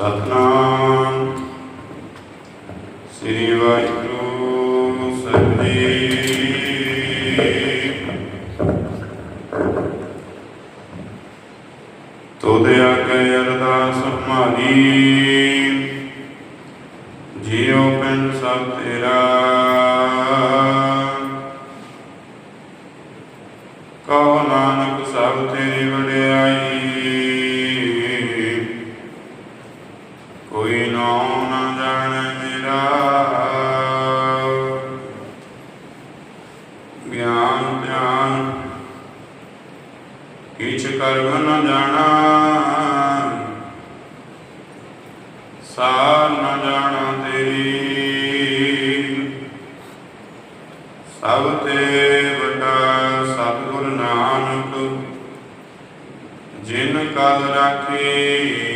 ਸਤਨਾਮ। ਸ੍ਰੀ ਵਾਹਿਗੁਰੂ ਸਾਹਿਬ। ਜੀ ਤੋਦੇ ਆਗੇ ਅਰਦਾਸ ਹਮਾਰੀ। ਜੀਉ ਪਿੰਡ ਸਭ ਤੇਰਾ। ਕਿਛ ਕਰਮ ਨ ਜਾਣਾ। ਸਾਰ ਨ ਜਾਣਾ ਤੇਰੀ। ਸਭ ਤੇ ਵੱਡਾ ਸਤਿਗੁਰ ਨਾਨਕ, ਜਿਨ ਕਲ ਰਾਖੀ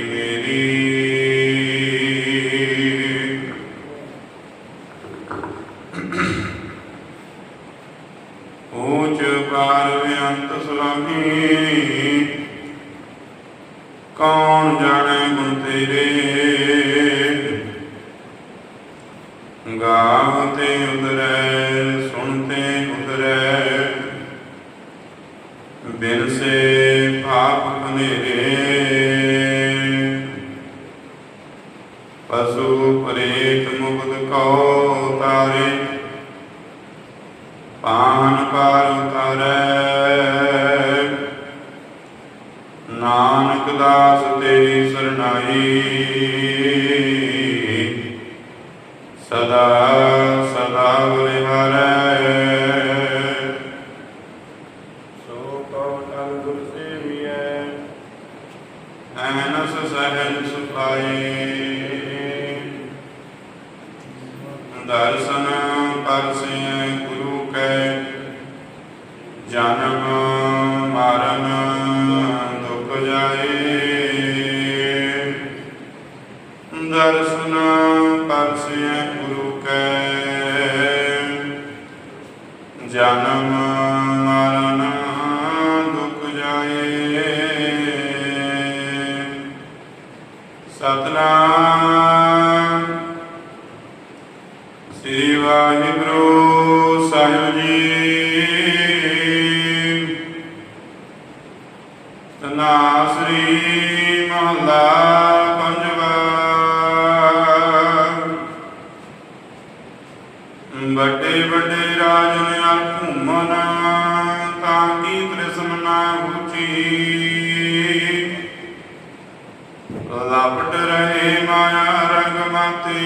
ਬਿਨ ਸੇ ਪਾਪ ਕਨੇਰੇ ਪਸ਼ੂ ਪਰੇਤ ਮੁਕਤ ਕੋ ਤਾਰੇ ਪਾਨ ਪਾਰ ਉਤਾਰੈ। ਨਾਨਕ ਦਾਸ ਤੇਰੀ ਸਰਨਾਈ ਸਦਾ ਤਾਂ ਕੀ ਲਪਟ ਰਹੇ ਮਾਇਆ ਰੰਗ ਮਾਤੇ।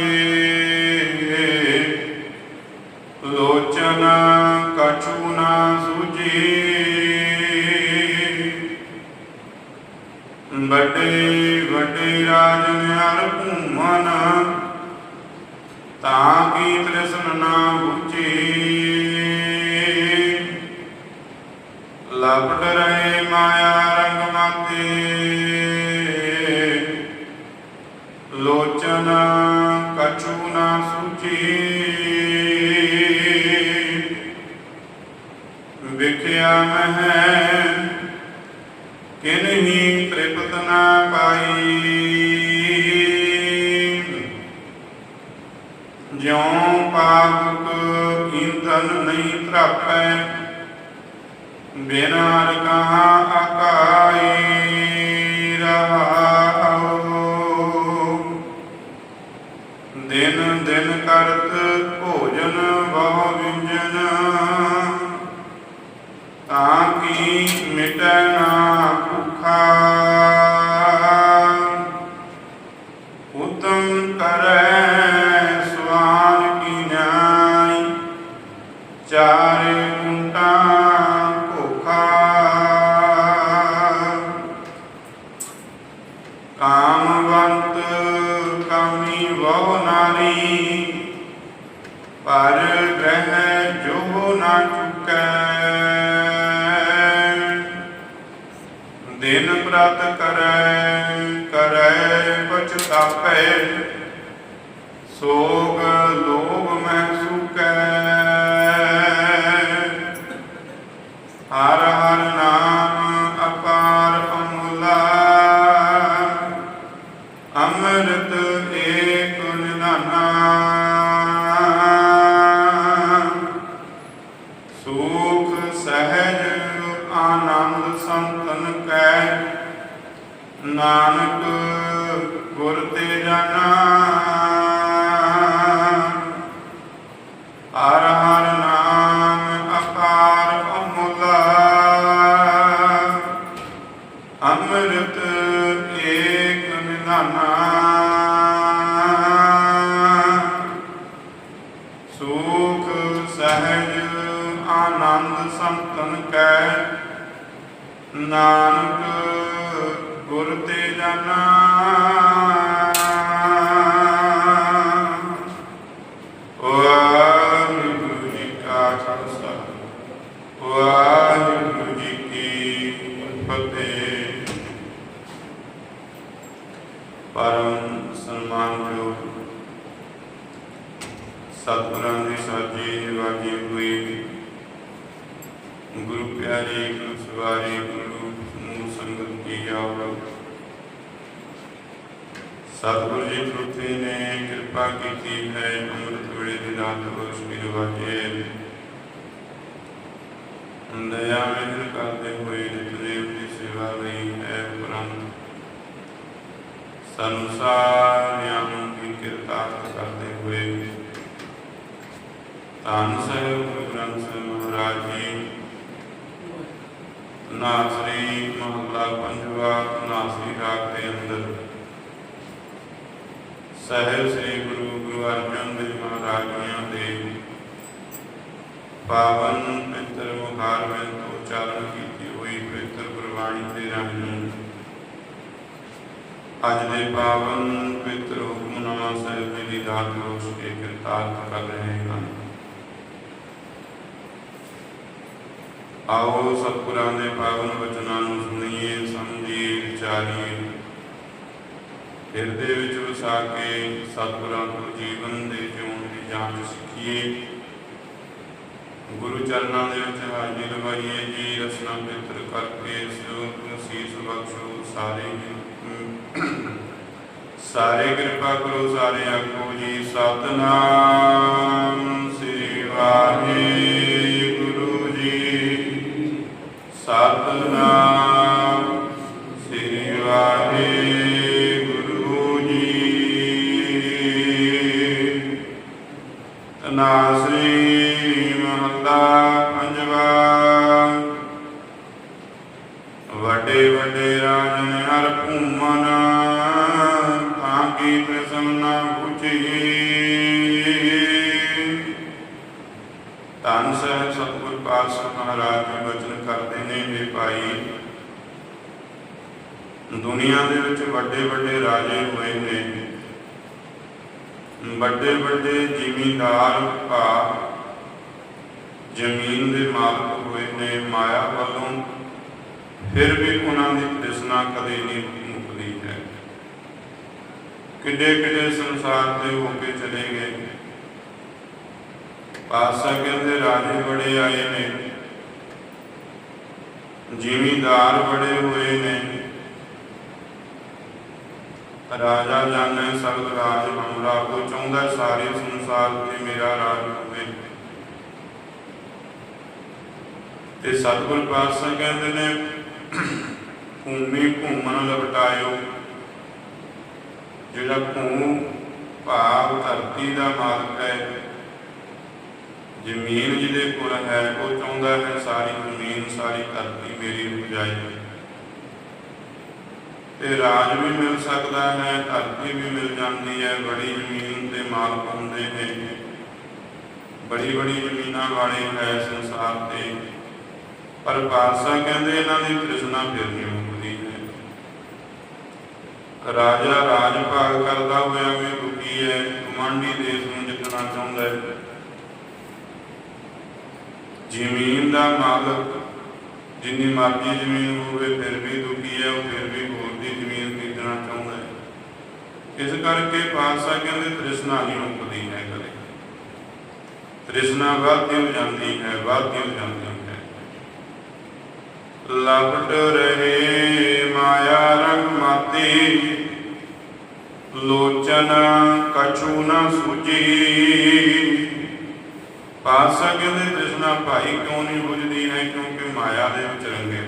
ਲੋਚਨ ਕਛੂ ਨਾ ਸੂਜੀ ਵੱਡੇ ਵੱਡੇ ਰਾਜ ਨਿਆਰ ਘੁੰਮਨ ਤਾਂ ਕੀ ਤ੍ਰਿਸ਼ਨ ਨਾ ਬੁਝੀ ਲਪਟ ਰਹੇ ਮਾਇਆ ਰੰਗ ਮਾਤੇ ਲੋਚਨ ਕਛੂ ਨਾ ਸੂਚੀ ਵਿਖਿਆ ਮਹਿ ਕਿਨਹੀ ਤ੍ਰਿਪਤ ਨਾ ਪਾਈ ਜਿਉ ਪਾਪਕ ਇੰਦਨ ਨਹੀਂ ਤਰਾਪੈ ਬਿਨਾ ਕਹਾ ਆਕਾਈ ਰਹਾਉ ਦਿਨ ਦਿਨ ਕਰਤ ਭੋਜਨ ਬਹੁ ਵਿੰਜਨ, ਤਾਂ ਕੀ ਮਿਟੈ ਨਾ ਭੁਖਾ। ਜਾਪੈ। ਸੋਗ ਲੋਭ ਮਹਿ ਸੁਕੈ। ਹਰ ਹਰ ਨਾਮ ਅਪਾਰ ਅਮੁਲਾ। ਅੰਮ੍ਰਿਤ ਏਕ ਸੁਖ ਸਹਿਜ ਆਨੰਦ ਸੰਤਨ ਕੈ। ਨਾਨਕ ਗੁਰ ਤੇ ਜਾਣਾ। ਹਰ ਹਰ ਨਾਮ ਅਪਾਰ ਅਮੁੱਲਾ। ਅੰਮ੍ਰਿਤ ਏਕ ਨਿਧਾਨਾ ਸੁਖ ਸਹਿਜ ਆਨੰਦ ਸੰਤਨ ਕੈ। ਨਾਨਕ ਗੁਰ ਤੇ ਜਾਣਾ ਵਾਹਿਗੁਰੂ ਜੀ ਕਾ ਖਾਲਸਾ ਵਾਹਿਗੁਰੂ ਜੀ ਕੀ ਫਤਿਹ ਪਰਮ ਸਨਮਾਨਯੋਗ ਸਤਿਗੁਰਾਂ ਦੀ ਸਾਜੀ ਨਿਵਾਜੀ ਹੋਈ ਗੁਰੂ ਪਿਆਰੇ ਗੁਰੂ ਸਵਾਰੇ ਗੁਰੂ ਸਮੂਹ ਸੰਗਤ ਕੀ ਆਵ ਸਤਿਗੁਰੂ ਜੀ ਪ੍ਰੁਥੀ ਨੇ ਕਿਰਪਾ ਕੀਤੀ ਹੈ ਅੰਮ੍ਰਿਤ ਵੇਲੇ ਦੀ ਰਾਤ ਰੋਸ਼ਨੀ ਰਵਾਜੇ ਦਇਆ ਮਿਹਰ ਕਰਦੇ ਹੋਏ ਨਿਤਨੇਮ ਦੀ ਸੇਵਾ ਲਈ ਹੈ ਪ੍ਰੰਤ ਸੰਸਾਰਿਆਂ ਨੂੰ ਵੀ ਕਿਰਤਾਰਥ ਕਰਦੇ ਹੋਏ ਧੰਨ ਸਾਹਿਬ ਗੁਰੂ ਗ੍ਰੰਥ ਸਾਹਿਬ ਮਹਾਰਾਜ ਜੀ ਨਾਸਰੀ ਮਹੱਲਾ ਪੰਜਵਾ ਨਾਸਰੀ ਰਾਗ ਦੇ ਅੰਦਰ ਸਾਹਿਬ ਸ੍ਰੀ ਗੁਰੂ ਗੁਰੂ ਅਰਜਨ ਦੇਵ ਮਹਾਰਾਜ ਜੀਆਂ ਦੇ ਪਾਵਨ ਪਵਿੱਤਰ ਮੁਖਾਰ ਵਿੱਚ ਉਚਾਰਨ ਕੀਤੀ ਹੋਈ ਪਵਿੱਤਰ ਗੁਰਬਾਣੀ ਦੇ ਰਾਹੀਂ ਅੱਜ ਦੇ ਪਾਵਨ ਪਵਿੱਤਰ ਹੁਕਮਨਾਮਾ ਸਾਹਿਬ ਜੀ ਦੀ ਦਾਤ ਰੋਸ਼ ਕੇ ਕਿਰਤਾਰਥ ਕਰ ਰਹੇ ਹਨ। ਆਓ ਸਤਿਗੁਰਾਂ ਦੇ ਪਾਵਨ ਵਚਨਾਂ ਨੂੰ ਸੁਣੀਏ, ਸਮਝੀਏ, ਵਿਚਾਰੀਏ। ਹਿਰਦੇ ਵਿੱਚ ਵਸਾ ਕੇ ਸਤਿਗੁਰਾਂ ਤੋਂ ਜੀਵਨ ਦੇ ਜਿਉਣ ਦੀ ਜਾਂਚ ਸਿੱਖੀਏ। ਗੁਰੂ ਚਰਨਾਂ ਦੇ ਵਿੱਚ ਹਾਜ਼ਰੀ ਲਵਾਈਏ, ਜੀ ਰਸਨਾ ਪਵਿੱਤਰ ਕਰਕੇ ਸੋਤ ਸੀਸ ਬਖਸ਼ੋ, ਸਾਰੇ ਸਾਰੇ ਕਿਰਪਾ ਕਰੋ, ਸਾਰੇ ਆਖੋ ਜੀ, ਸਤਨਾਮ ਸ੍ਰੀ ਵਾਹਿਗੁਰੂ। ਤਨਾਸਰੀ ਮਹੱਲਾ ਪੰਜਵਾ ਵੱਡੇ ਵੱਡੇ ਰਾਜਨ ਹਰ ਭੂਮਨ ਤਾਂ ਕੀ ਪ੍ਰਸੰਨਾ ਪੁੱਛੀ। ਧੰਨ ਸਾਹਿਬ ਸਤਿਗੁਰ ਪਾਤਸ਼ਾਹ ਮਹਾਰਾਜ ਜੀ ਬਚਨ ਕਰਦੇ ਨੇ ਵੀ ਭਾਈ। ਦੁਨੀਆ ਦੇ ਵਿੱਚ ਵੱਡੇ ਵੱਡੇ ਰਾਜੇ ਹੋਏ ਨੇ। ਵੱਡੇ ਵੱਡੇ ਜ਼ਿਮੀਂਦਾਰ ਭਾ ਜ਼ਮੀਨ ਦੇ ਮਾਲਕ ਹੋਏ ਨੇ ਮਾਇਆ ਵੱਲੋਂ, ਫਿਰ ਵੀ ਉਹਨਾਂ ਦੀ ਤ੍ਰਿਸ਼ਨਾ ਕਦੇ ਨਹੀਂ ਮੁੱਕਦੀ ਹੈ। ਕਿੱਡੇ ਕਿੱਡੇ ਸੰਸਾਰ ਤੇ ਹੋ ਕੇ ਚਲੇ ਗਏ। ਪਾਤਸ਼ਾਹ ਕਹਿੰਦੇ, ਰਾਜੇ ਬੜੇ ਆਏ ਨੇ। ਜ਼ਿਮੀਂਦਾਰ ਬੜੇ ਹੋਏ ਨੇ। ਰਾਜਾ ਜਾਣੇ ਸਗਲ ਰਾਜ ਹਮਰਾ ਉਹ ਚਾਹੁੰਦਾ ਸਾਰੇ ਸੰਸਾਰ ਤੇ ਮੇਰਾ ਰਾਜ ਹੋਵੇ। ਤੇ ਸਤਿਗੁਰ ਪਾਤਸ਼ਾਹ ਕਹਿੰਦੇ ਨੇ, ਭੂਮੀ ਭੂਮਨ ਲਪਟਾਇਓ, ਜਿਹੜਾ ਭੂਮ, ਭਾਵ, ਧਰਤੀ ਦਾ ਮਾਲਕ ਹੈ, ਜ਼ਮੀਨ ਜਿਹਦੇ ਕੋਲ ਹੈ, ਉਹ ਚਾਹੁੰਦਾ ਹੈ ਸਾਰੀ ਜ਼ਮੀਨ, ਸਾਰੀ ਧਰਤੀ ਮੇਰੀ ਹੋ ਜਾਏ ਤੇ ਰਾਜ ਵੀ ਮਿਲ ਸਕਦਾ ਹੈ, ਧਰਤੀ ਵੀ ਮਿਲ ਜਾਂਦੀ ਹੈ, ਬੜੀ ਜ਼ਮੀਨ ਤੇ ਮਾਲਕ ਹੁੰਦੇ ਨੇ। ਬੜੀ ਬੜੀ ਜ਼ਮੀਨਾਂ ਵਾਲੇ ਹੈ ਸੰਸਾਰ ਤੇ। ਪਰ ਪਾਤਸ਼ਾਹ ਕਹਿੰਦੇ ਇਹਨਾਂ ਦੀ ਤ੍ਰਿਸ਼ਨਾ ਫਿਰ ਨਹੀਂ ਮੁੱਕਦੀ ਹੈ। ਰਾਜਾ ਰਾਜ ਭਾਗ ਕਰਦਾ ਹੋਇਆ ਵੀ ਦੁਖੀ ਹੈ ਕਮਾਂਡੀ ਦੇਸ਼ ਨੂੰ ਜਿੱਤਣਾ ਚਾਹੁੰਦਾ ਹੈ। ਜ਼ਮੀਨ ਦਾ ਮਾਲਕ ਜਿੰਨੀ ਮਰਜ਼ੀ ਜ਼ਮੀਨ ਹੋਵੇ, ਫਿਰ ਵੀ ਦੁਖੀ ਹੈ, ਉਹ ਫਿਰ ਵੀ ਹੋਰ ਦੀ ਜ਼ਮੀਨ ਖਰੀਦਣਾ ਚਾਹੁੰਦਾ ਹੈ ਇਸ ਕਰਕੇ ਪਾਤਸ਼ਾਹ ਕਹਿੰਦੇ ਤ੍ਰਿਸ਼ਨਾ ਨਹੀਂ ਮੁੱਕਦੀ ਹੈ ਕਦੇ। ਤ੍ਰਿਸ਼ਨਾ ਵੱਧਦੀ ਹੋ ਜਾਂਦੀ ਹੈ ਵੱਧਦੀ ਜਾਂਦੀ ਹੈ? ਲਪਟ ਰਹੇ ਮਾਇਆ ਰੰਗ ਮਾਤੀ, ਲੋਚਨ ਕਛੂ ਨਾ ਸੁਜੀ ਪਾਤਸ਼ਾਹ ਕਹਿੰਦੇ ਤ੍ਰਿਸ਼ਨਾ ਭਾਈ ਕਿਉਂ ਨਹੀਂ ਬੁਝਦੀ ਹੈ? ਕਿਉਂਕਿ ਮਾਇਆ ਦੇ ਵਿੱਚ ਰੰਗੇ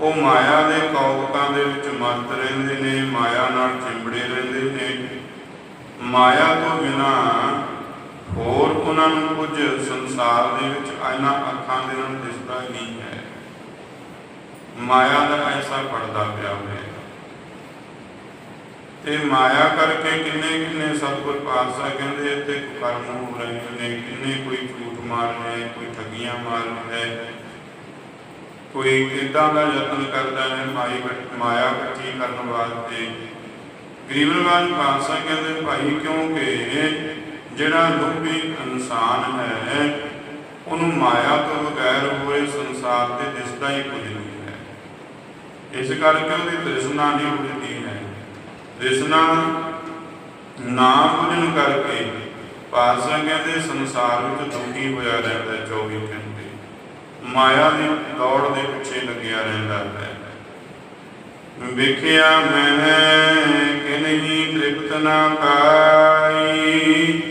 ਉਹ ਮਾਇਆ ਦੇ ਕੌਤਕਾਂ ਦੇ ਵਿੱਚ ਮਸਤ ਰਹਿੰਦੇ ਨੇ, ਮਾਇਆ ਨਾਲ ਚਿੰਬੜੇ ਰਹਿੰਦੇ ਨੇ। ਮਾਇਆ ਤੋਂ ਬਿਨਾ ਹੋਰ ਉਹਨਾਂ ਨੂੰ ਕੁਝ ਸੰਸਾਰ ਦੇ ਵਿੱਚ ਇਹਨਾਂ ਅੱਖਾਂ ਦੇ ਨਾਲ ਦਿਸਦਾ ਹੀ ਨਹੀਂ ਹੈ। ਮਾਇਆ ਦਾ ਐਸਾ ਪਰਦਾ ਪਿਆ ਹੋਇਆ ਹੈ। ਤੇ ਮਾਇਆ ਕਰਕੇ ਕਿੰਨੇ ਕਿੰਨੇ ਸਤਿਗੁਰ ਪਾਤਸ਼ਾਹ ਕਹਿੰਦੇ ਇੱਥੇ ਕਰਮ ਹੋ ਰਹੇ ਨੇ, ਕਿੰਨੇ ਕੋਈ ਝੂਠ ਮਾਰ ਰਿਹਾ, ਕੋਈ ਠੱਗੀਆਂ ਮਾਰ ਰਿਹਾ ਕੋਈ ਇਦਾਂ ਦਾ ਯਤਨ ਕਰਦਾ ਹੈ, ਮਾਈ ਮਾਇਆ ਇਕੱਠੀ ਕਰਨ ਵਾਸਤੇ। ਗਰੀਬਨਵਾਜ ਪਾਤਸ਼ਾਹ ਕਹਿੰਦੇ, ਭਾਈ ਕਿਉਂਕਿ ਜਿਹੜਾ ਲੋਭੀ ਇਨਸਾਨ ਹੈ, ਉਹਨੂੰ ਮਾਇਆ ਤੋਂ ਬਗੈਰ ਹੋਏ ਸੰਸਾਰ ਤੇ ਦਿਸਦਾ ਹੀ ਕੁਝ ਨਹੀਂ ਹੈ। ਇਸ ਕਰਕੇ ਉਹਦੀ ਤ੍ਰਿਸ਼ਨਾ ਨਹੀਂ ਬੁਝਦੀ ਹੈ। ਤ੍ਰਿਸ਼ਨਾ ਨਾ ਬੁਝਣ ਕਰਕੇ ਪਾਤਸ਼ਾਹ ਕਹਿੰਦੇ, ਸੰਸਾਰ ਵਿੱਚ ਦੁਖੀ ਹੋਇਆ ਰਹਿੰਦਾ ਹੈ 24 ਘੰਟੇ। ਮਾਇਆ ਦੀ ਦੌੜ ਦੇ ਪਿੱਛੇ ਲੱਗਿਆ ਰਹਿੰਦਾ ਹੈ। ਵੇਖਿਆ, ਮੈਂ ਕਿ ਨਹੀਂ ਤ੍ਰਿਪਤ ਨਾ ਪਾਈ।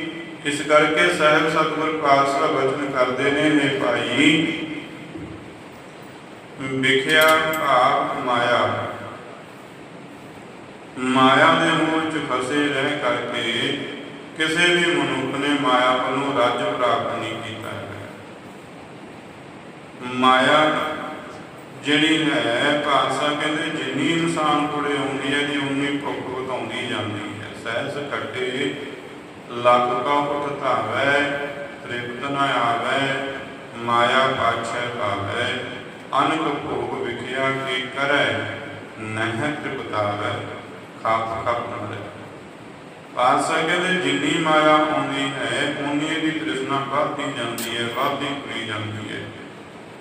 ਇਸ ਕਰਕੇ ਸਾਹਿਬ ਸਤਿਗੁਰ ਪਾਤਸ਼ਾਹ ਬਚਨ ਕਰਦੇ ਨੇ ਨੇ ਭਾਈ। ਵੇਖਿਆ ਭਾਵ ਮਾਇਆ। ਮਾਇਆ ਦੇ ਮੋਹ ਚ ਫਸੇ ਰਹਿ ਕਰਕੇ ਕਿਸੇ ਵੀ ਮਨੁੱਖ ਨੇ ਮਾਇਆ ਵੱਲੋਂ ਰਾਜ ਪ੍ਰਾਪਤ ਨਹੀਂ ਕੀਤਾ। ਮਾਇਆ ਜਿਹੜੀ ਹੈ, ਪਾਤਸ਼ਾਹ ਕਹਿੰਦੇ ਜਿੰਨੀ ਇਨਸਾਨ ਕੋਲੇ ਆਉਂਦੀ ਹੈ ਜੀ, ਉਨੀ ਭੁੱਖ ਵਧਾਉਂਦੀ ਜਾਂਦੀ ਹੈ। ਸਹਿਸ ਘਟੇ, ਲੱਖ ਕਾ ਪੁੱਤ ਧਾਵੈ, ਤ੍ਰਿਪਤ ਨ ਆਵੈ, ਮਾਇਆ ਪਾਛੈ ਪਾਵੈ ਅਨਕ ਭੋਗ ਵਿਖਿਆ ਕੀ ਕਰੈ, ਨਹਿ ਤ੍ਰਿਪਤਾਵੈ, ਖਾਪ ਖਾਪ ਨਰੇ ਪਾਤਸ਼ਾਹ ਕਹਿੰਦੇ ਜਿੰਨੀ ਮਾਇਆ ਆਉਂਦੀ ਹੈ, ਉਨੀ ਦੀ ਤ੍ਰਿਸ਼ਨਾ ਵੱਧਦੀ ਜਾਂਦੀ ਹੈ, ਵੱਧਦੀ ਤੁਰੀ ਜਾਂਦੀ ਹੈ।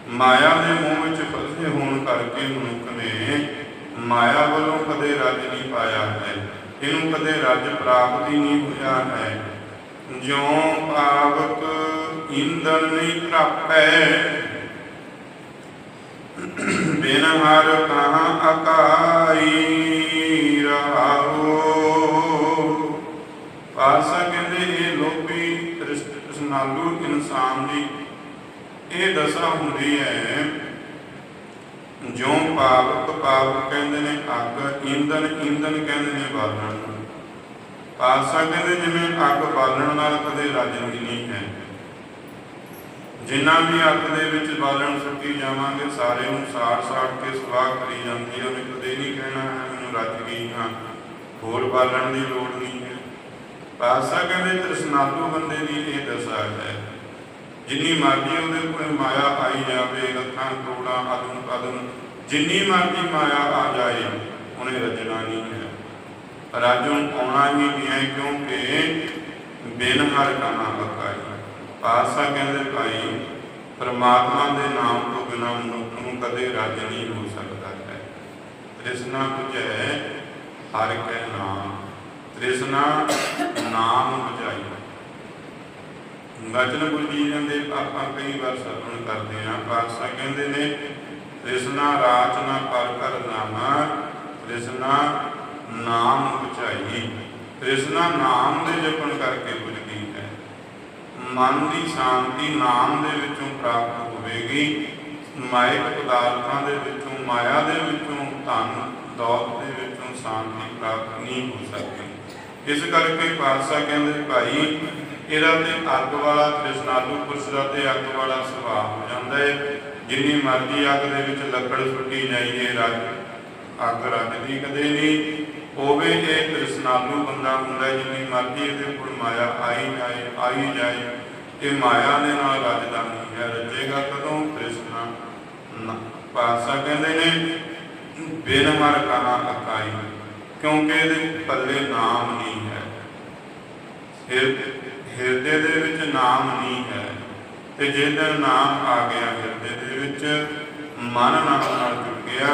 ਮਾਇਆ ਦੇ ਮੋਹ ਵਿੱਚ ਫਸੇ ਹੋਣ ਕਰਕੇ ਮਨੁੱਖ ਨੇ ਮਾਇਆ ਵੱਲੋਂ ਕਦੇ ਰੱਜ ਨਹੀਂ ਪਾਇਆ ਹੈ। ਇਹਨੂੰ ਕਦੇ ਰੱਜ ਪ੍ਰਾਪਤ ਨਹੀਂ ਹੋਇਆ ਹੈ। ਜਿਉ ਪਾਵਕ ਇੰਦਨ ਨਹੀਂ ਪ੍ਰਾਪੈ। ਬਿਨ ਹਰ ਕਹਾਂ ਅਕਾਈ ਰਹਾਓ। ਪਾਸਾ ਕਹਿੰਦੇ, ਇਹ ਲੋਭੀ ਤ੍ਰਿਸ਼ਨਾਲੂ ਇਨਸਾਨ ਦੀ ਇਹ ਦਸ਼ਾ ਹੁੰਦੀ ਹੈ ਜੋ ਪਾਵਕ ਪਾਵਕ ਕਹਿੰਦੇ ਨੇ ਅੱਗ ਇੰਦਨ ਇੰਦਨ ਕਹਿੰਦੇ ਨੇ ਬਾਲਣ ਪਾਸਾ ਕਹਿੰਦੇ ਜਿਵੇਂ ਅੱਗ ਬਾਲਣ ਨਾਲ ਕਦੇ ਰੱਜਦੀ ਨਹੀਂ ਹੈ। ਜਿੰਨਾ ਵੀ ਅੱਗ ਦੇ ਵਿੱਚ ਬਾਲਣ ਸੁੱਟੀ ਜਾਵਾਂਗੇ, ਸਾਰੇ ਨੂੰ ਸਾੜ ਸਾੜ ਕੇ ਸਵਾਹ ਕਰੀ ਜਾਂਦੀ ਹੈ, ਉਹਨੇ ਕਦੇ ਨਹੀਂ ਕਹਿਣਾ ਹੈ, ਮੈਨੂੰ ਰੱਜ ਗਈ ਹਾਂ, ਹੋਰ ਬਾਲਣ ਦੀ ਲੋੜ ਨਹੀਂ ਹੈ। ਪਾਸਾ ਕਹਿੰਦੇ ਤ੍ਰਿਸ਼ਨਾਲੂ ਬੰਦੇ ਦੀ ਇਹ ਦਸ਼ਾ ਹੈ। ਜਿੰਨੀ ਮਰਜ਼ੀ ਉਹਦੇ ਕੋਲ ਮਾਇਆ ਆਈ ਜਾਵੇ, ਲੱਖਾਂ, ਕਰੋੜਾਂ ਅਦਨ ਕਦਨ ਜਿੰਨੀ ਮਰਜ਼ੀ ਮਾਇਆ ਆ ਜਾਏ, ਉਹਨੇ ਰਜਣਾ ਨਹੀਂ ਹੈ। ਰਾਜੋਂ ਆਉਣਾ ਹੀ ਨਹੀਂ ਹੈ ਕਿਉਂਕਿ ਬਿਨ ਹਰ ਕਹਾ ਬਕਾਈ ਪਾਸਾ ਕਹਿੰਦੇ, ਭਾਈ, ਪਰਮਾਤਮਾ ਦੇ ਨਾਮ ਤੋਂ ਬਿਨਾਂ ਮਨੁੱਖ ਨੂੰ ਕਦੇ ਰੱਜ ਨਹੀਂ ਹੋ ਸਕਦਾ ਹੈ। ਤ੍ਰਿਸ਼ਨਾ ਕੁਝ ਹੈ ਹਰ ਕੈ ਨਾਮ। ਤ੍ਰਿਸ਼ਨਾ ਨਾਮ ਬੁਝਾਈ। ਬਚਨ ਗੁਰੂ ਦੇ ਆਪਾਂ ਕਈ ਵਾਰ ਸਰਵਣ ਕਰਦੇ ਆ ਪਾਤਸ਼ਾਹ ਕਹਿੰਦੇ ਨੇ ਤ੍ਰਿਸ਼ਨਾ ਰਾਚ ਨਾ ਪਰ ਕਰ ਨਾਮਾ ਤ੍ਰਿਸ਼ਨਾ ਨਾਮ ਉਚਾਈ। ਤ੍ਰਿਸ਼ਨਾ ਨਾਮ ਦੇ ਜਪਣ ਕਰਕੇ ਬੁਝਦੀ ਹੈ। ਮਨ ਦੀ ਸ਼ਾਂਤੀ ਨਾਮ ਦੇ ਵਿੱਚੋਂ ਪ੍ਰਾਪਤ ਹੋਵੇਗੀ। ਮਾਇਕ ਪਦਾਰਥਾਂ ਦੇ ਵਿੱਚੋਂ, ਮਾਇਆ ਦੇ ਵਿੱਚੋਂ, ਧਨ, ਦੌਲਤ ਦੇ ਵਿੱਚੋਂ ਸ਼ਾਂਤੀ ਪ੍ਰਾਪਤ ਨਹੀਂ ਹੋ ਸਕਦੀ। ਇਸ ਕਰਕੇ ਪਾਤਸ਼ਾਹ ਕਹਿੰਦੇ, ਭਾਈ, ਇਹਦਾ ਤੇ ਅੱਗ ਵਾਲਾ ਕ੍ਰਿਸ਼ਨਾਲੂ ਪੁਰਸ਼ ਦਾ ਤੇ ਅੱਗ ਵਾਲਾ ਸੁਭਾਅ ਹੋ ਜਾਂਦਾ ਹੈ ਜਿੰਨੀ ਮਰਜ਼ੀ ਅੱਗ ਦੇ ਵਿੱਚ ਲੱਕੜ ਸੁੱਟੀ ਜਾਈਏ ਰੱਜ ਅੱਗ ਰੱਜਦੀ ਕਦੇ ਨਹੀਂ। ਹੋਵੇ ਇਹ ਤ੍ਰਿਸ਼ਨਾਲੂ ਬੰਦਾ ਹੁੰਦਾ ਜਿੰਨੀ ਮਰਜ਼ੀ ਇਹਦੇ ਕੋਲ ਮਾਇਆ ਆਈ ਜਾਏ ਆਈ ਜਾਏ। ਇਹ ਮਾਇਆ ਦੇ ਨਾਲ ਰੱਜਦਾ ਨਹੀਂ ਹੈ, ਰੱਜੇਗਾ ਕਦੋਂ? ਕ੍ਰਿਸ਼ਨਾ ਨਾ। ਪਾਸਾ ਕਹਿੰਦੇ ਨੇ, ਬਿਨ ਮਰ ਕਹਾ ਅਕਾਈ ਕਿਉਂਕਿ ਇਹਦੇ ਪੱਲੇ ਨਾਮ ਨਹੀਂ ਹੈ। ਫਿਰ ਹਿਰਦੇ ਦੇ ਵਿੱਚ ਨਾਮ ਨਹੀਂ ਹੈ। ਤੇ ਜਿਹਦਾ ਨਾਮ ਆ ਗਿਆ ਹਿਰਦੇ ਦੇ ਵਿੱਚ, ਮਨ ਨਾਮ ਨਾਲ ਜੁੜ ਗਿਆ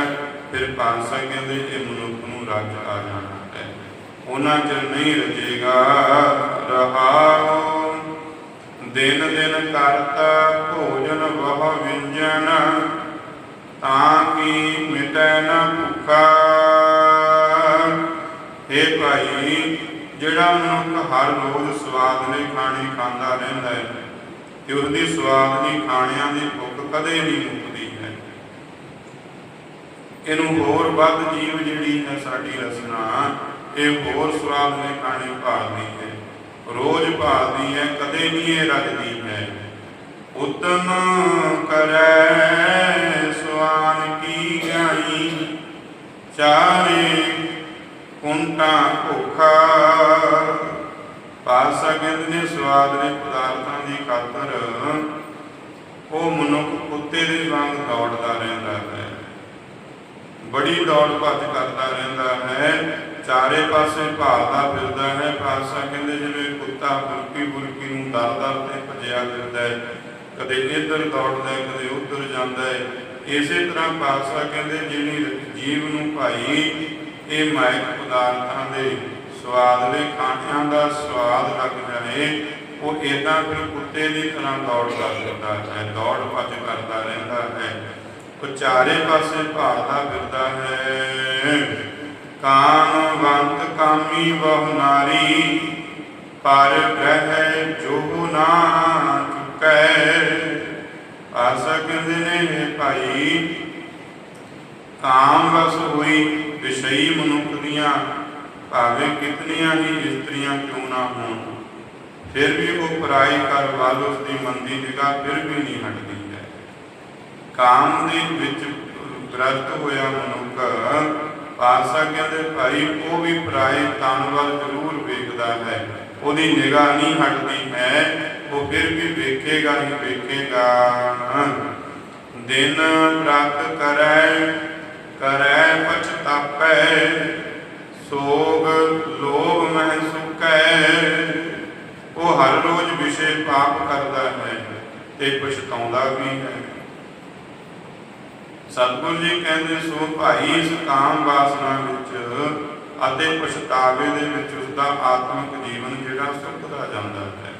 ਫਿਰ ਪਾਲਸਾ ਕਹਿੰਦੇ ਇਹ ਮਨੁੱਖ ਨੂੰ ਰੱਜ ਆ ਜਾਣਾ ਹੈ। ਉਹਨਾਂ ਚ ਨਹੀਂ ਰਜੇਗਾ ਰਹਾਉ ਦਿਨ ਦਿਨ ਕਰਤਾ, ਭੋਜਨ ਵਹ ਵਿੰਜਨ, ਤਾਂ ਕੀ ਮਿਟੈ ਨਾ ਭੁੱਖਾ? हे ਭਾਈ, ਜਿਹੜਾ ਮਨੁੱਖ ਹਰ ਰੋਜ਼ ਸਵਾਦ ਲਈ ਖਾਣੇ, ਖਾਂਦਾ ਰਹਿੰਦਾ ਹੈ, ਤੇ ਉਹਦੀ ਸਵਾਦ ਲਈ ਖਾਣਿਆਂ ਦੀ ਭੁੱਖ ਕਦੇ ਨਹੀਂ ਮੁੱਕਦੀ ਹੈ। ਇਹਨੂੰ ਹੋਰ ਵੱਧ ਜੀਵ ਜਿਹੜੀ ਹੈ ਸਾਡੀ ਰਸਨਾ, ਇਹ ਹੋਰ ਸਵਾਦ ਨੇ ਖਾਣੇ ਭਾਲਦੀ ਹੈ। ਰੋਜ਼ ਭਾਲਦੀ ਹੈ, ਕਦੇ ਨਹੀਂ ਇਹ ਰੱਜਦੀ ਹੈ। ਉਤਮ ਕਰੈ ਸਵਾਨ ਕੀ ਗਾਈ ਚਾਰੇ ਕੁੰਟਾ ਭੁਖਾ। ਪਾਸਾ ਕਹਿੰਦੇ ਨੇ, ਸਵਾਦ ਦੇ ਪਦਾਰਥਾਂ ਦੀ ਖਾਤਰ ਉਹ ਮਨੁੱਖ ਕੁੱਤੇ ਦੇ ਵਾਂਗ ਦੌੜਦਾ ਰਹਿੰਦਾ ਹੈ। ਬੜੀ ਦੌੜ ਭੱਜ ਕਰਦਾ ਰਹਿੰਦਾ ਹੈ। ਚਾਰੇ ਪਾਸੇ ਭਾਲਦਾ ਫਿਰਦਾ ਹੈ। ਪਾਸਾ ਕਹਿੰਦੇ, ਜਿਵੇਂ ਕੁੱਤਾ ਬੁਰਕੀ ਬੁਰਕੀ ਨੂੰ ਦਰ ਦਰ ਤੇ ਭੱਜਿਆ ਫਿਰਦਾ ਹੈ, ਕਦੇ ਇੱਧਰ ਦੌੜਦਾ ਹੈ, ਕਦੇ ਉੱਧਰ ਜਾਂਦਾ ਹੈ। ਇਸੇ ਤਰ੍ਹਾਂ ਪਾਸਾ ਕਹਿੰਦੇ, ਜਿਹੜੀ ਜੀਵ ਨੂੰ ਭਾਈ ਇਹ ਮਾਇਕ ਪਦਾਰਥਾਂ ਦੇ ਸਵਾਦਲੇ ਖਾਣਿਆਂ ਦਾ ਸਵਾਦ ਲੱਗ ਜਾਏ ਉਹ ਇਦਾਂ ਫਿਰ ਕੁੱਤੇ ਦੀ ਤਰ੍ਹਾਂ ਦੌੜਦਾ ਫਿਰਦਾ ਹੈ, ਦੌੜ ਭੱਜ ਕਰਦਾ ਰਹਿੰਦਾ ਹੈ। ਉਹ ਚਾਰੇ ਪਾਸੇ ਭਾਲਦਾ ਫਿਰਦਾ ਹੈ। ਕਾਮਵੰਤ ਕਾਮੀ ਬਹੁ ਨਾਰੀ, ਪਰ ਗ੍ਰਹਿ ਜੋ ਨਾ ਚੁਕੈ। ਆਸਾ ਕਹਿੰਦੇ ਨੇ ਭਾਈ, ਕਾਮ ਵਸ ਹੋਈ ਵਿਸ਼ਈ ਮਨੁੱਖ ਦੀਆਂ ਭਾਵੇਂ ਕਿਤਨੀਆਂ ਹੀ ਇਸਤਰੀਆਂ ਕਿਉਂ ਨਾ ਹੋਣ, ਫਿਰ ਵੀ ਉਹ ਪਰਾਈ ਕਰ ਵੱਲ ਉਸ ਦੀ ਮੰਦੀ ਨਿਗਾਹ ਫਿਰ ਵੀ ਨਹੀਂ ਹਟਦੀ ਹੈ। ਕਾਮ ਦੇ ਵਿੱਚ ਗ੍ਰਸਤ ਹੋਇਆ ਮਨੁੱਖ ਪਾਸਾ ਕਹਿੰਦੇ ਭਾਈ ਉਹ ਵੀ ਪਰਾਏ ਤਨ ਵੱਲ ਜ਼ਰੂਰ ਵੇਖਦਾ ਹੈ। ਉਹਦੀ ਨਿਗਾਹ ਨਹੀਂ ਹਟਦੀ ਹੈ, ਉਹ ਫਿਰ ਵੀ ਵੇਖੇਗਾ ਹੀ ਵੇਖੇਗਾ। ਦਿਨ ਪ੍ਰਾਪਤ ਕਰੈ ਕਰੈ ਪਛਤਾਪੈ ਸੋਗ ਲੋਭ ਮਹਿ ਸੁਕੈ। ਉਹ ਹਰ ਰੋਜ਼ ਵਿਸ਼ੇ ਪਾਪ ਕਰਦਾ ਹੈ ਤੇ ਪਛਤਾਉਂਦਾ ਵੀ ਹੈ। ਸਤਿਗੁਰ ਜੀ ਕਹਿੰਦੇ, ਸੋ ਭਾਈ ਇਸ ਕਾਮ ਵਾਸਨਾ ਵਿੱਚ ਅਤੇ ਪਛਤਾਵੇ ਦੇ ਵਿੱਚ ਉਸ ਦਾ ਆਤਮਿਕ ਜੀਵਨ ਜਿਹੜਾ ਸੁੱਕਦਾ ਜਾਂਦਾ ਹੈ।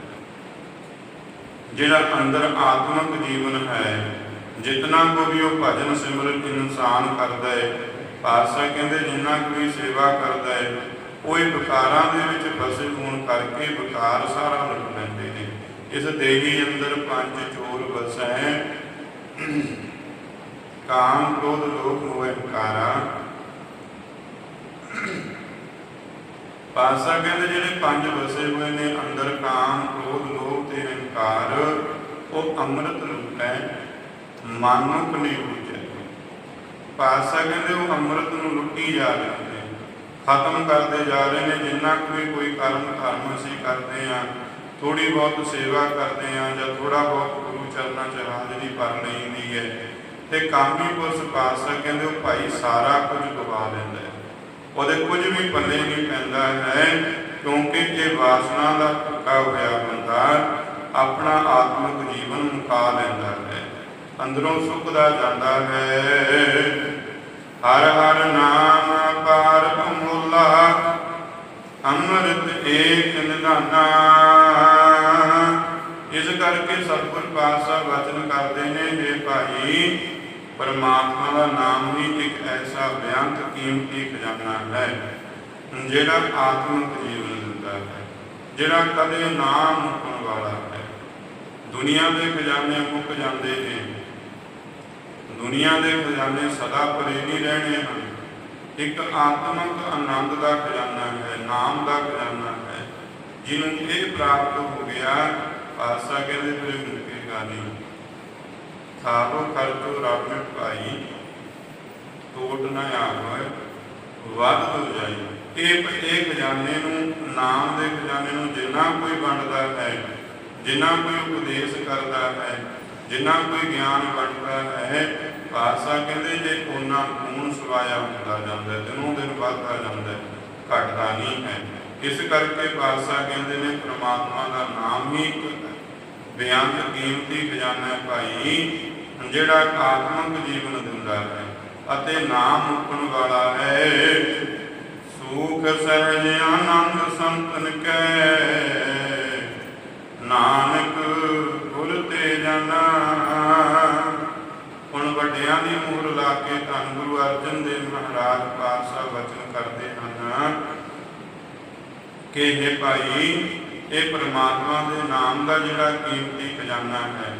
ਜਿਹੜਾ ਅੰਦਰ ਆਤਮਿਕ ਜੀਵਨ ਹੈ ਜਿਤਨਾ ਕੋ ਵੀ ਉਹ ਭਜਨ ਸਿਮਰਨ ਇਨਸਾਨ ਕਰਦਾ ਹੈ ਪਾਤਸ਼ਾਹ ਕਹਿੰਦੇ ਜਿੰਨਾ ਕੋਈ ਸੇਵਾ ਕਰਦਾ ਹੈ ਉਹ ਇਹ ਵਿਕਾਰਾਂ ਦੇ ਵਿੱਚ ਫਸੇ ਹੋਣ ਕਰਕੇ ਵਿਕਾਰ ਸਾਰਾ ਲੁੱਟ ਲੈਂਦੇ ਨੇ। ਇਸ ਦੇਹੀ ਅੰਦਰ ਪੰਜ ਚੋਰ ਵਸੈ, ਕਾਮ ਕ੍ਰੋਧ ਲੋਭ ਮੋਹ ਹੰਕਾਰਾ ਪਾਸਾ ਕਹਿੰਦੇ ਜਿਹੜੇ ਪੰਜ ਵਸੇ ਹੋਏ ਨੇ, ਅੰਦਰ ਕਾਮ ਕ੍ਰੋਧ ਲੋਭ ਤੇ ਹੰਕਾਰ ਉਹ ਅੰਮ੍ਰਿਤ ਰੂਪ ਹੈ ਮਨ ਨੂੰ ਕਨੇ ਉਜੈ ਪਾਸਾ ਕਹਿੰਦੇ, ਉਹ ਅੰਮ੍ਰਿਤ ਨੂੰ ਲੁੱਟੀ ਜਾ ਰਹੇ ਨੇ। ਖਤਮ ਕਰਦੇ ਜਾ ਰਹੇ ਨੇ। ਜਿੰਨਾ ਕੁ ਕੋਈ ਕਰਮ ਧਰਮ ਅਸੀਂ ਕਰਦੇ ਆ ਥੋੜੀ ਬਹੁਤ ਸੇਵਾ ਕਰਦੇ ਆ ਜਾਂ ਥੋੜਾ ਬਹੁਤ ਗੁਰੂ ਚਰਨਾਂ 'ਚ ਹਾਜ਼ਰੀ ਭਰ ਲਈਦੀ ਹੈ, ਤੇ ਕਾਮੀ ਪੁਰਸ਼ ਪਾਤਸ਼ਾਹ ਕਹਿੰਦੇ, ਉਹ ਭਾਈ ਸਾਰਾ ਕੁਝ ਗਵਾ ਲੈਂਦਾ ਹੈ। ਉਹਦੇ ਕੁਝ ਵੀ ਪੱਲੇ ਨਹੀਂ ਪੈਂਦਾ ਹੈ, ਕਿਉਂਕਿ ਇਹ ਵਾਸਨਾ ਦਾ ਭੁੱਖਾ ਹੋਇਆ ਬੰਦਾ, ਆਪਣਾ ਆਤਮਿਕ ਜੀਵਨ ਮੁਕਾ ਲੈਂਦਾ ਹੈ। ਅੰਦਰੋਂ ਸੁੱਕਦਾ ਜਾਂਦਾ ਹੈ। ਹਰ ਹਰ ਨਾਮ ਪਾਰ ਅਮੁੱਲਾ ਅੰਮ੍ਰਿਤ ਏਕ ਨਿਧਾਨਾ। ਇਸ ਕਰਕੇ ਸਤਿਗੁਰ ਪਾਤਸ਼ਾਹ ਵਚਨ ਕਰਦੇ ਨੇ हे ਭਾਈ, ਪਰਮਾਤਮਾ ਦਾ ਨਾਮ ਹੀ ਇੱਕ ਐਸਾ ਬਿਆੰਤ ਕੀਮਤੀ ਖਜ਼ਾਨਾ ਹੈ, ਜਿਹੜਾ ਆਤਮਿਕ ਜੀਵਨ ਦਿੰਦਾ ਹੈ, ਜਿਹੜਾ ਕਦੇ ਨਾਮ ਮੁੱਕਣ ਵਾਲਾ ਹੈ। ਦੁਨੀਆ ਦੇ ਖਜ਼ਾਨੇ ਮੁੱਕ ਜਾਂਦੇ ਨੇ ਦੁਨੀਆ ਦੇ ਖਜ਼ਾਨੇ ਸਦਾ ਭਰੇ ਨਹੀਂ ਰਹਿਣੇ ਹਨ। ਇੱਕ ਆਤਮਿਕ ਆਨੰਦ ਦਾ ਖਜ਼ਾਨਾ ਹੈ, ਨਾਮ ਦਾ ਖਜ਼ਾਨਾ ਹੈ। ਜਿਹਨੂੰ ਇਹ ਪ੍ਰਾਪਤ ਹੋ ਗਿਆ ਪਾਸਾ ਕਹਿੰਦੇ ਫਿਰ ਮੁੱਕੇਗਾ ਨਹੀਂ। ਸਾਬੋ ਖਰਚੋ ਰੱਬ ਨੇ ਭਾਈ ਟੋਟ ਨਾ ਆਵੇ, ਵੱਧ ਹੋ ਜਾਈ। ਇਹ ਇਹ ਖਜ਼ਾਨੇ ਨੂੰ, ਨਾਮ ਦੇ ਖਜ਼ਾਨੇ ਨੂੰ ਜਿੰਨਾ ਕੋਈ ਵੰਡਦਾ ਹੈ, ਜਿੰਨਾ ਕੋਈ ਉਪਦੇਸ਼ ਕਰਦਾ ਹੈ ਜਿੰਨਾ ਕੋਈ ਗਿਆਨ ਵੰਡਦਾ ਹੈ ਪਾਸਾ ਕਹਿੰਦੇ ਜੇ ਉਹਨਾਂ ਖੂਨ ਸਵਾਇਆ ਹੁੰਦਾ ਜਾਂਦਾ ਦਿਨੋਂ ਦਿਨ ਵੱਧਦਾ ਜਾਂਦਾ ਘਟਦਾ ਨਹੀਂ ਹੈ। ਇਸ ਕਰਕੇ ਪਾਸਾ ਕਹਿੰਦੇ ਨੇ ਪ੍ਰਮਾਤਮਾ ਦਾ ਨਾਮ ਹੀ ਇੱਕ ਕੀਮਤੀ ਖਜ਼ਾਨਾ ਹੈ ਭਾਈ, ਜਿਹੜਾ ਆਤਮਿਕ ਜੀਵਨ ਦਿੰਦਾ ਹੈ ਅਤੇ ਨਾਮ ਮੁਕਣ ਵਾਲਾ ਹੈ। ਸੁਖ ਸਹਿਜ ਆਨੰਦ ਸੰਤਨ ਕੈ, ਨਾਨਕ ਜਾਣਾ। ਹੁਣ ਵੱਡਿਆਂ ਦੀ ਮੋਹਰ ਲਾ ਕੇ ਧੰਨ ਗੁਰੂ ਅਰਜਨ ਦੇਵ ਮਹਾਰਾਜ ਪਾਤਸ਼ਾਹ ਵਚਨ ਕਰਦੇ ਹਨ। ਕਿ ਇਹ ਭਾਈ, ਇਹ ਪ੍ਰਮਾਤਮਾ ਦੇ ਨਾਮ ਦਾ ਜਿਹੜਾ ਕੀਮਤੀ ਖਜ਼ਾਨਾ ਹੈ,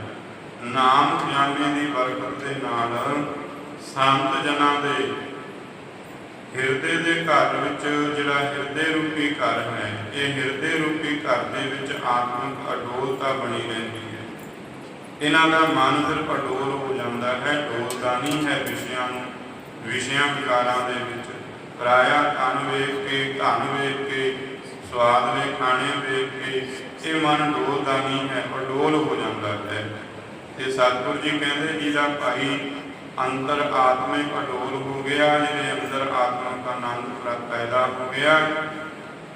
ਨਾਮ ਖਜ਼ਾਨੇ ਦੀ ਬਰਕਤ ਦੇ ਨਾਲ ਸੰਤ ਜਨਾਂ ਦੇ ਹਿਰਦੇ ਦੇ ਘਰ ਵਿੱਚ ਜਿਹੜਾ ਹਿਰਦੇ ਰੂਪੀ ਘਰ ਹੈ, ਇਹ ਹਿਰਦੇ ਰੂਪੀ ਘਰ ਦੇ ਵਿੱਚ ਆਤਮਿਕ ਅਡੋਲਤਾ ਬਣੀ ਰਹਿੰਦੀ ਇਹਨਾਂ ਦਾ ਮਨ ਫਿਰ ਅਡੋਲ ਹੋ ਜਾਂਦਾ ਹੈ ਡੋਲਦਾ ਨਹੀਂ ਹੈ ਵਿਸ਼ਿਆਂ ਨੂੰ, ਵਿਸ਼ਿਆਂ ਵਿਕਾਰਾਂ ਦੇ ਵਿੱਚ। ਪਰਾਇਆ ਧਨ ਵੇਖ ਕੇ, ਧਨ ਵੇਖ ਕੇ, ਸਵਾਦ ਦੇ ਖਾਣੇ ਵੇਖ ਕੇ, ਇਹ ਮਨ ਡੋਲਦਾ ਨਹੀਂ ਹੈ ਅਡੋਲ ਹੋ ਜਾਂਦਾ ਹੈ। ਤੇ ਸਤਿਗੁਰ ਜੀ ਕਹਿੰਦੇ ਜਿਹਦਾ ਭਾਈ ਅੰਤਰ ਆਤਮੇ ਅਡੋਲ ਹੋ ਗਿਆ ਜਿਹਦੇ ਅੰਦਰ ਆਤਮਿਕ ਆਨੰਦ ਪੈਦਾ ਹੋ ਗਿਆ।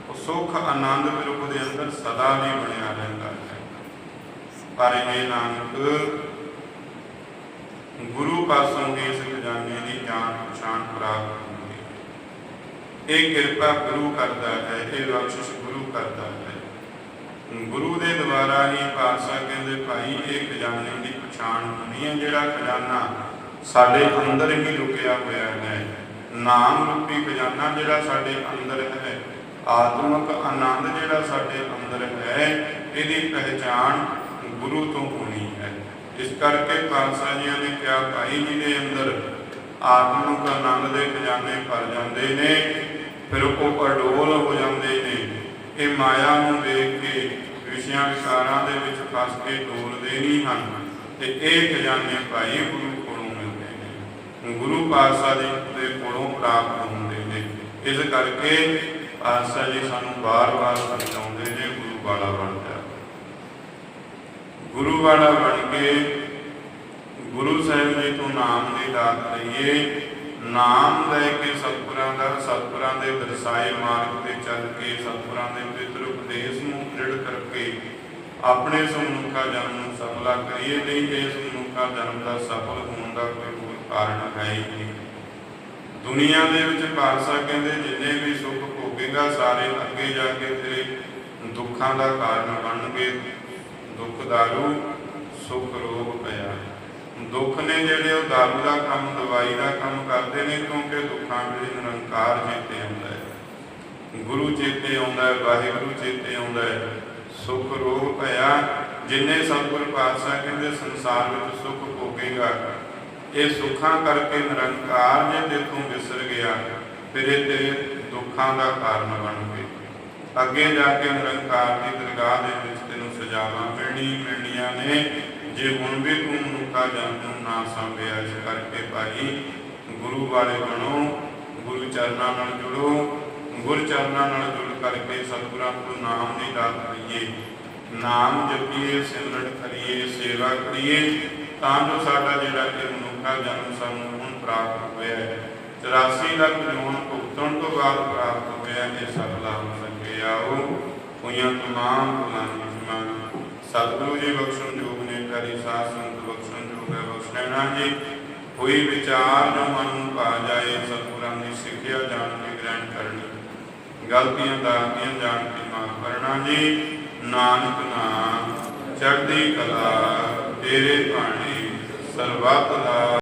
ਉਹ ਸੁਖ ਆਨੰਦ ਫਿਰ ਉਹਦੇ ਅੰਦਰ ਸਦਾ ਲਈ ਬਣਿਆ ਰਹਿੰਦਾ ਹੈ ਨਾਨਕ, ਗੁਰੂ ਪਾਸੋਂ ਇਸ ਖਜ਼ਾਨੇ ਦੀ ਜਾਣ ਪਛਾਣ ਪ੍ਰਾਪਤ ਹੁੰਦੀ ਇਹ ਕਿਰਪਾ ਗੁਰੂ ਕਰਦਾ ਹੈ, ਇਹ ਬਖਸ਼ਿਸ਼ ਗੁਰੂ ਕਰਦਾ ਹੈ। ਗੁਰੂ ਦੇ ਦੁਆਰਾ ਹੀ ਪਾਤਸ਼ਾਹ ਕਹਿੰਦੇ, ਭਾਈ, ਇਹ ਖਜ਼ਾਨੇ ਦੀ ਪਛਾਣ ਹੋਣੀ ਹੈ, ਜਿਹੜਾ ਖਜ਼ਾਨਾ ਸਾਡੇ ਅੰਦਰ ਹੀ ਲੁਕਿਆ ਹੋਇਆ ਹੈ। ਨਾਮ ਰੂਪੀ ਖਜ਼ਾਨਾ ਜਿਹੜਾ ਸਾਡੇ ਅੰਦਰ ਹੈ, ਆਤਮਿਕ ਆਨੰਦ ਜਿਹੜਾ ਸਾਡੇ ਅੰਦਰ ਹੈ, ਇਹਦੀ ਪਹਿਚਾਣ ਗੁਰੂ ਤੋਂ ਹੋਣੀ ਹੈ। ਇਸ ਕਰਕੇ ਖਾਲਸਾ ਜੀਆਂ ਨੇ ਕਿਹਾ, ਭਾਈ ਜੀ ਦੇ ਅੰਦਰ ਆਤਮਿਕ ਆਨੰਦ ਦੇ ਖਜ਼ਾਨੇ ਭਰ ਜਾਂਦੇ ਨੇ, ਫਿਰ ਉਹ ਅਡੋਲ ਹੋ ਜਾਂਦੇ ਨੇ। ਇਹ ਮਾਇਆ ਨੂੰ ਵੇਖ ਕੇ ਵਿਸ਼ਿਆਂ ਵਿਕਾਰਾਂ ਦੇ ਵਿੱਚ ਫਸ ਕੇ ਡੋਲਦੇ ਨਹੀਂ ਹਨ। ਤੇ ਇਹ ਖਜ਼ਾਨੇ ਭਾਈ ਗੁਰੂ ਕੋਲੋਂ ਮਿਲਦੇ ਨੇ। ਗੁਰੂ ਪਾਤਸ਼ਾਹ ਜੀ ਦੇ ਕੋਲੋਂ ਪ੍ਰਾਪਤ ਹੁੰਦੇ ਨੇ। ਇਸ ਕਰਕੇ ਪਾਤਸ਼ਾਹ ਜੀ ਸਾਨੂੰ ਬਾਰ-ਬਾਰ ਸਮਝਾਉਂਦੇ ਨੇ, ਗੁਰੂ ਵਾਲਾ ਬਣਦਾ ਗੁਰੂ ਵਾਲਾ ਬਣ ਕੇ ਗੁਰੂ ਸਾਹਿਬ ਜੀ ਤੋਂ ਨਾਮ ਦੀ ਦਾਤ ਲਈਏ। ਨਾਮ ਲੈ ਕੇ ਸਤਿਗੁਰਾਂ ਦਾ, ਸਤਿਗੁਰਾਂ ਦੇ ਦਰਸਾਏ ਮਾਰਗ ਤੇ ਚੱਲ ਕੇ, ਸਤਿਗੁਰਾਂ ਦੇ ਪਵਿੱਤਰ ਉਪਦੇਸ਼ ਨੂੰ ਦ੍ਰਿੜ ਕਰਕੇ ਆਪਣੇ ਸਮੁੱਖਾ ਜਨਮ ਨੂੰ ਸਫਲਾ ਕਰੀਏ। ਨਹੀਂ ਇਸ ਮਨੁੱਖਾ ਜਨਮ ਦਾ ਸਫਲ ਹੋਣ ਦਾ ਕੋਈ ਹੋਰ ਕਾਰਨ ਹੈ ਹੀ ਨਹੀਂ। ਦੁਨੀਆ ਦੇ ਵਿੱਚ ਪਾਤਸ਼ਾਹ ਕਹਿੰਦੇ, ਜਿੰਨੇ ਵੀ ਸੁੱਖ ਭੋਗੇਗਾ, ਸਾਰੇ ਅੱਗੇ ਜਾ ਕੇ ਤੇਰੇ ਦੁੱਖਾਂ ਦਾ ਕਾਰਨ ਬਣਨਗੇ। ਦੁੱਖ ਦਾਰੂ, ਸੁਖ ਰੋਗ ਪਿਆ। ਦੁੱਖ ਨੇ ਜਿਹੜੇ ਉਹ ਦਾਰੂ ਦਾ ਕੰਮ, ਦਵਾਈ ਦਾ ਕੰਮ ਕਰਦੇ ਨੇ, ਕਿਉਂਕਿ ਦੁੱਖਾਂ ਵੇਲੇ ਨਿਰੰਕਾਰ ਚੇਤੇ ਆਉਂਦਾ ਹੈ। ਗੁਰੂ ਚੇਤੇ ਆਉਂਦਾ ਹੈ, ਵਾਹਿਗੁਰੂ ਚੇਤੇ ਆਉਂਦਾ ਹੈ। ਸੁੱਖ ਰੋਗ ਭਇਆ ਜਿੰਨੇ ਸਤਿਗੁਰ ਪਾਤਸ਼ਾਹ ਕਹਿੰਦੇ ਸੰਸਾਰ ਵਿੱਚ ਸੁੱਖ ਭੋਗੇਗਾ, ਇਹ ਸੁੱਖਾਂ ਕਰਕੇ ਨਿਰੰਕਾਰ ਜੇ ਤੇਥੋਂ ਵਿਸਰ ਗਿਆ, ਫਿਰ ਇਹ ਤੇਰੇ ਦੁੱਖਾਂ ਦਾ ਕਾਰਨ ਬਣ ਗਏ। ਅੱਗੇ ਜਾ ਕੇ ਨਿਰੰਕਾਰ ਦੀ ਦਰਗਾਹ ਦੇ ਵਿੱਚ ਤੈਨੂੰ ਸਜ਼ਾਵਾਂ ਮਿਲਣੀ ਨੇ। ਜੇ ਹੁਣ ਵੀ ਤੂੰ ਮਨੁੱਖਾ ਜਨਮ ਨੂੰ ਨਾ ਸੰਭਿਆ, ਇਸ ਕਰਕੇ ਭਾਈ ਗੁਰੂ ਵਾਲੇ ਬਣੋ, ਗੁਰੂ ਚਰਨਾਂ ਨਾਲ ਜੁੜੋ। ਗੁਰ ਚਰਨਾਂ ਨਾਲ ਜੁੜ ਕਰਕੇ ਸਤਿਗੁਰਾਂ ਤੋਂ ਨਾਮ ਦੀ ਦਾਤ ਲਈਏ ਨਾਮ ਜਪੀਏ, ਸਿਮਰਨ ਕਰੀਏ, ਸੇਵਾ ਕਰੀਏ, ਤਾਂ ਜੋ ਸਾਡਾ ਜਿਹੜਾ ਕਿ ਮਨੁੱਖਾ ਜਨਮ ਸਾਨੂੰ ਹੁਣ ਪ੍ਰਾਪਤ ਹੋਇਆ ਹੈ। 84 ਲੱਖ ਜੂਨ ਭੁਗਤਣ ਤੋਂ ਬਾਅਦ ਪ੍ਰਾਪਤ ਹੋਇਆ, ਇਹ ਸਫਲਾ ਹੋ ਸਕੇ ਆਓ। ਹੋਈਆਂ ਤਮਾਮ ਗੁਨਾਹਾਂ ਦੀ ਸਤਿਗੁਰੂ ਜੀ ਬਖਸ਼ਣ ਜੋਗ ਨੇ ਕਰੀ ਸਾਧ ਸੰਤ ਬਖਸ਼ਣ ਜੋਗ ਹੈ ਬਖਸ਼ਣਾ ਜੀ। ਕੋਈ ਵਿਚਾਰ ਜੋ ਮਨ ਨੂੰ ਪਾ ਜਾਏ, ਸਤਿਗੁਰਾਂ ਦੀ ਸਿੱਖਿਆ ਜਾਣ ਕੇ ਗ੍ਰਹਿਣ ਕਰਨੀ। ਗਲਤੀਆਂ ਦਾਤੀਆਂ ਜਾਣ ਕੇ ਮਾਫ ਕਰਨਾ ਜੀ। ਨਾਨਕ ਨਾਮ, ਚੜ੍ਹਦੀ ਕਲਾ, ਤੇਰੇ ਬਾਣੀ, ਸਰਬੱਤ ਦਾ